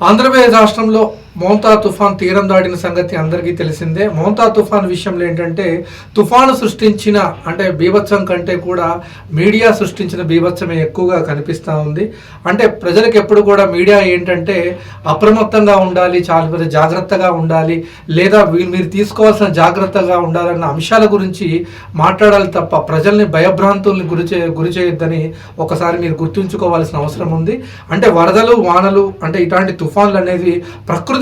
ఆంధ్రప్రదేశ్ రాష్ట్రంలో మోంతా తుఫాన్ తీరం దాటిన సంగతి అందరికీ తెలిసిందే. మోంతా తుఫాన్ విషయంలో ఏంటంటే తుఫాను సృష్టించిన అంటే బీభత్సం కంటే కూడా మీడియా సృష్టించిన బీభత్సమే ఎక్కువగా కనిపిస్తూ ఉంది. అంటే ప్రజలకు ఎప్పుడు కూడా మీడియా ఏంటంటే అప్రమత్తంగా ఉండాలి చాలా పెద్ద జాగ్రత్తగా ఉండాలి లేదా వీ- మీరు తీసుకోవాల్సిన జాగ్రత్తగా ఉండాలన్న అంశాల గురించి మాట్లాడాలి తప్ప ప్రజల్ని భయభ్రాంతుల్ని గురి చే గురి చేయొద్దని ఒకసారి మీరు గుర్తుంచుకోవాల్సిన అవసరం ఉంది. అంటే వరదలు వానలు అంటే ఇట్లాంటి తుఫాన్లు అనేది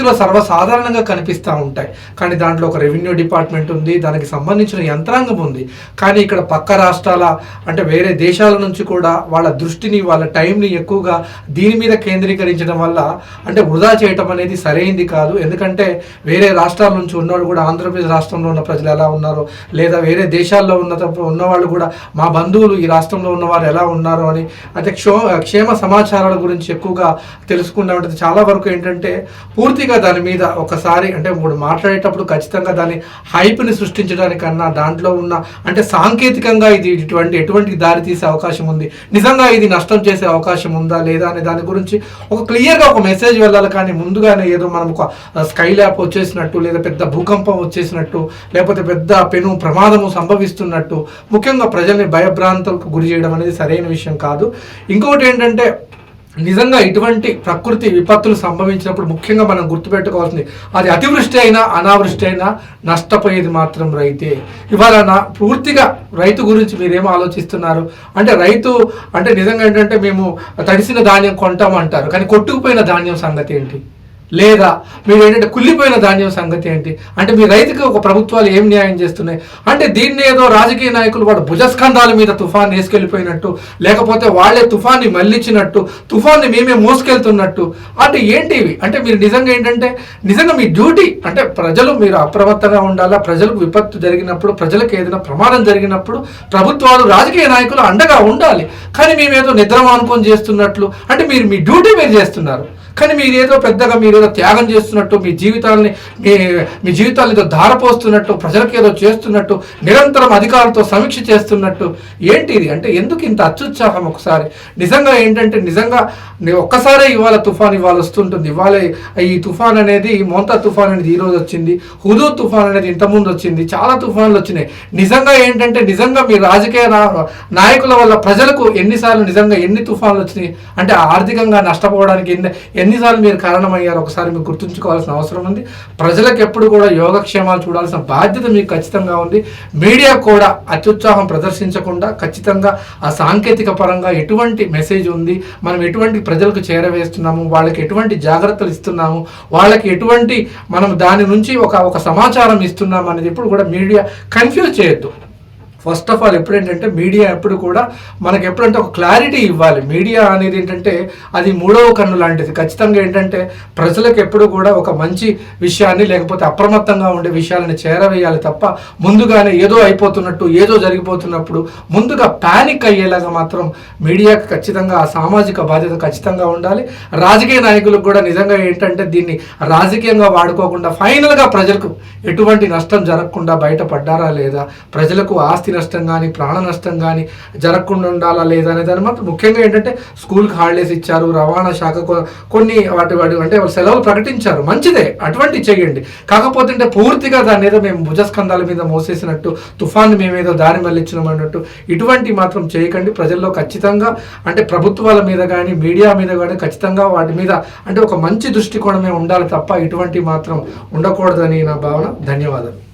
ప్రకృతిలో సర్వసాధారణంగా కనిపిస్తూ ఉంటాయి. కానీ దాంట్లో ఒక రెవెన్యూ డిపార్ట్మెంట్ ఉంది దానికి సంబంధించిన యంత్రాంగం ఉంది. కానీ ఇక్కడ పక్క రాష్ట్రాల అంటే వేరే దేశాల నుంచి కూడా వాళ్ళ దృష్టిని వాళ్ళ టైంని ఎక్కువగా దీని మీద కేంద్రీకరించడం వల్ల అంటే వృధా చేయటం అనేది సరైంది కాదు. ఎందుకంటే వేరే రాష్ట్రాల నుంచి ఉన్నవాళ్ళు కూడా ఆంధ్రప్రదేశ్ రాష్ట్రంలో ఉన్న ప్రజలు ఎలా ఉన్నారో లేదా వేరే దేశాల్లో ఉన్న ఉన్నవాళ్ళు కూడా మా బంధువులు ఈ రాష్ట్రంలో ఉన్నవారు ఎలా ఉన్నారో అని అంటే క్షో క్షేమ సమాచారాల గురించి ఎక్కువగా తెలుసుకున్నామంటే చాలా వరకు ఏంటంటే పూర్తి పూర్తిగా దాని మీద ఒకసారి అంటే మూడు మాట్లాడేటప్పుడు ఖచ్చితంగా దాని హైప్ని సృష్టించడానికన్నా దాంట్లో ఉన్న అంటే సాంకేతికంగా ఇది ఇటువంటి ఎటువంటి దారి తీసే అవకాశం ఉంది? నిజంగా ఇది నష్టం చేసే అవకాశం ఉందా లేదా అనే దాని గురించి ఒక క్లియర్గా ఒక మెసేజ్ వెళ్ళాలి కానీ ముందుగానే ఏదో మనం ఒక స్కై ల్యాప్ వచ్చేసినట్టు లేదా పెద్ద భూకంపం వచ్చేసినట్టు లేకపోతే పెద్ద పెను ప్రమాదము సంభవిస్తున్నట్టు ముఖ్యంగా ప్రజల్ని భయభ్రాంతులకు గురి చేయడం అనేది సరైన విషయం కాదు. ఇంకొకటి ఏంటంటే నిజంగా ఇటువంటి ప్రకృతి విపత్తులు సంభవించినప్పుడు ముఖ్యంగా మనం గుర్తుపెట్టుకోవాల్సింది అది అతివృష్టి అయినా అనావృష్టి అయినా నష్టపోయేది మాత్రం రైతే. ఇవాళ నా పూర్తిగా రైతు గురించి మీరేం ఆలోచిస్తున్నారు? అంటే రైతు అంటే నిజంగా ఏంటంటే మేము తడిసిన ధాన్యం కొంటామంటారు కానీ కొట్టుకుపోయిన ధాన్యం సంగతి ఏంటి? లేదా మీరు ఏంటంటే కుళ్ళిపోయిన ధాన్యం సంగతి ఏంటి? అంటే మీ రైతుకి ఒక ప్రభుత్వాలు ఏం న్యాయం చేస్తున్నాయి? అంటే దీన్ని ఏదో రాజకీయ నాయకులు వాడు భుజస్కంధాల మీద తుఫాన్ వేసుకెళ్ళిపోయినట్టు లేకపోతే వాళ్ళే తుఫాన్ని మళ్ళించినట్టు తుఫాన్ని మేమే మోసుకెళ్తున్నట్టు. అంటే ఏంటి ఇవి? అంటే మీరు నిజంగా ఏంటంటే నిజంగా మీ డ్యూటీ అంటే ప్రజలు మీరు అప్రమత్తంగా ఉండాలా? ప్రజలకు విపత్తు జరిగినప్పుడు ప్రజలకు ఏదైనా ప్రమాదం జరిగినప్పుడు ప్రభుత్వాలు రాజకీయ నాయకులు అండగా ఉండాలి. కానీ మేమేదో నిద్రమానుకొని చేస్తున్నట్లు అంటే మీరు మీ డ్యూటీ మీరు చేస్తున్నారు. కానీ మీరు ఏదో పెద్దగా మీరు ఏదో త్యాగం చేస్తున్నట్టు మీ జీవితాలని మీ మీ జీవితాలు ఏదో ధారపోస్తున్నట్టు ప్రజలకు ఏదో చేస్తున్నట్టు నిరంతరం అధికారులతో సమీక్ష చేస్తున్నట్టు. ఏంటి ఇది? అంటే ఎందుకు ఇంత అత్యుత్సాహం ఒకసారి? నిజంగా ఏంటంటే నిజంగా ఒక్కసారే ఇవాళ తుఫాన్ ఇవాళ వస్తుంటుంది. ఇవాళ ఈ తుఫాన్ అనేది మోంతా తుఫాన్ అనేది ఈ రోజు వచ్చింది. హుదూ తుఫాన్ అనేది ఇంతకుముందు వచ్చింది. చాలా తుఫాన్లు వచ్చినాయి. నిజంగా ఏంటంటే నిజంగా మీ రాజకీయ నాయకుల వల్ల ప్రజలకు ఎన్నిసార్లు నిజంగా ఎన్ని తుఫాన్లు వచ్చినాయి? అంటే ఆర్థికంగా నష్టపోవడానికి ఎన్ని ఎన్నిసార్లు మీరు కారణమయ్యారు మరొకసారి మీరు గుర్తుంచుకోవాల్సిన అవసరం ఉంది. ప్రజలకు ఎప్పుడు కూడా యోగక్షేమాలు చూడాల్సిన బాధ్యత మీకు ఖచ్చితంగా ఉంది. మీడియా కూడా అత్యుత్సాహం ప్రదర్శించకుండా ఖచ్చితంగా ఆ సాంకేతిక పరంగా ఎటువంటి మెసేజ్ ఉంది మనం ఎటువంటి ప్రజలకు చేరవేస్తున్నాము వాళ్ళకి ఎటువంటి జాగ్రత్తలు ఇస్తున్నాము వాళ్ళకి ఎటువంటి మనం దాని నుంచి ఒక ఒక సమాచారం ఇస్తున్నాము అనేది ఎప్పుడు కూడా మీడియా కన్ఫ్యూజ్ చేయొద్దు. ఫస్ట్ ఆఫ్ ఆల్ ఎప్పుడు ఏంటంటే మీడియా ఎప్పుడు కూడా మనకి ఎప్పుడంటే ఒక క్లారిటీ ఇవ్వాలి. మీడియా అనేది ఏంటంటే అది మూడవ కన్ను లాంటిది. ఖచ్చితంగా ఏంటంటే ప్రజలకు ఎప్పుడు కూడా ఒక మంచి విషయాన్ని లేకపోతే అప్రమత్తంగా ఉండే విషయాలను చేరవేయాలి తప్ప ముందుగానే ఏదో అయిపోతున్నట్టు ఏదో జరిగిపోతున్నప్పుడు ముందుగా ప్యానిక్ అయ్యేలాగా మాత్రం మీడియాకి ఖచ్చితంగా ఆ సామాజిక బాధ్యత ఖచ్చితంగా ఉండాలి. రాజకీయ నాయకులకు కూడా నిజంగా ఏంటంటే దీన్ని రాజకీయంగా వాడుకోకుండా ఫైనల్గా ప్రజలకు ఎటువంటి నష్టం జరగకుండా బయటపడ్డారా లేదా? ప్రజలకు ఆస్తి నష్టం కానీ ప్రాణ నష్టం కానీ జరగకుండా ఉండాలా లేదా అనేది దాని మాత్రం ముఖ్యంగా ఏంటంటే స్కూల్కి హాలిడేస్ ఇచ్చారు రవాణా శాఖ కొన్ని వాటి వాటి అంటే సెలవులు ప్రకటించారు. మంచిదే అటువంటి చేయండి. కాకపోతే అంటే పూర్తిగా దాని ఏదో మేము భుజస్కంధాల మీద మోసేసినట్టు తుఫాన్ని మేమేదో దారి మళ్ళించినాం అన్నట్టు ఇటువంటి మాత్రం చేయకండి. ప్రజల్లో ఖచ్చితంగా అంటే ప్రభుత్వాల మీద కానీ మీడియా మీద కానీ ఖచ్చితంగా వాటి మీద అంటే ఒక మంచి దృష్టికోణమే ఉండాలి తప్ప ఇటువంటి మాత్రం ఉండకూడదని నా భావన. ధన్యవాదాలు.